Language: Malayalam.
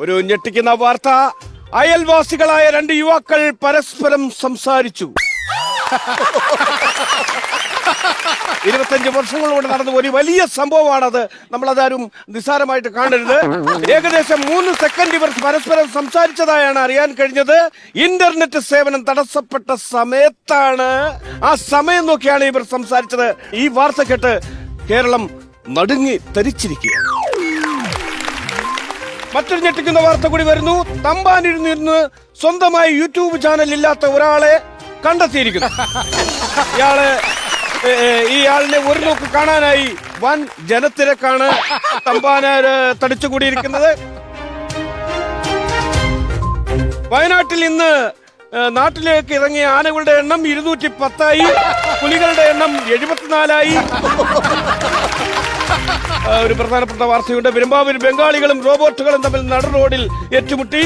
ഒരു ഞെട്ടിക്കുന്ന വാർത്ത. അയൽവാസികളായ രണ്ട് യുവാക്കൾ പരസ്പരം സംസാരിച്ചു. ഇരുപത്തഞ്ച് വർഷങ്ങളോട് നടന്ന ഒരു വലിയ സംഭവമാണത്. നമ്മൾ അതാരും നിസ്സാരമായിട്ട് കാണരുത്. ഏകദേശം മൂന്ന് സെക്കൻഡ് ഇവർ പരസ്പരം സംസാരിച്ചതായാണ് അറിയാൻ കഴിഞ്ഞത്. ഇന്റർനെറ്റ് സേവനം തടസ്സപ്പെട്ട സമയത്താണ്. ആ സമയം നോക്കിയാണ് ഇവർ സംസാരിച്ചത്. ഈ വാർത്ത കേട്ട് കേരളം നടുങ്ങി തരിച്ചിരിക്കുക മറ്റൊരു ഞെട്ടിക്കുന്ന വാർത്ത കൂടി വരുന്നു. തമ്പാനിൽ നിന്ന് സ്വന്തമായി യൂട്യൂബ് ചാനൽ ഇല്ലാത്ത ഒരാളെ കണ്ടെത്തിയിരിക്കുന്നു. ഇയാൾ ഈ ആളിനെ ഒരു നോക്ക് കാണാനായി വൻ ജനത്തിരക്കാണ് തമ്പാനാര് തടിച്ചുകൂടിയിരിക്കുന്നത്. വയനാട്ടിൽ ഇന്ന് നാട്ടിലേക്ക് ഇറങ്ങിയ ആനകളുടെ എണ്ണം ഇരുന്നൂറ്റി പത്തായി പുലികളുടെ എണ്ണം എഴുപത്തിനാലായി. ഒരു പ്രധാനപ്പെട്ട വാർത്തയുണ്ട്. പെരുമ്പാവൂർ ബംഗാളികളും റോബോട്ടുകളും തമ്മിൽ നട റോഡിൽ ഏറ്റുമുട്ടി.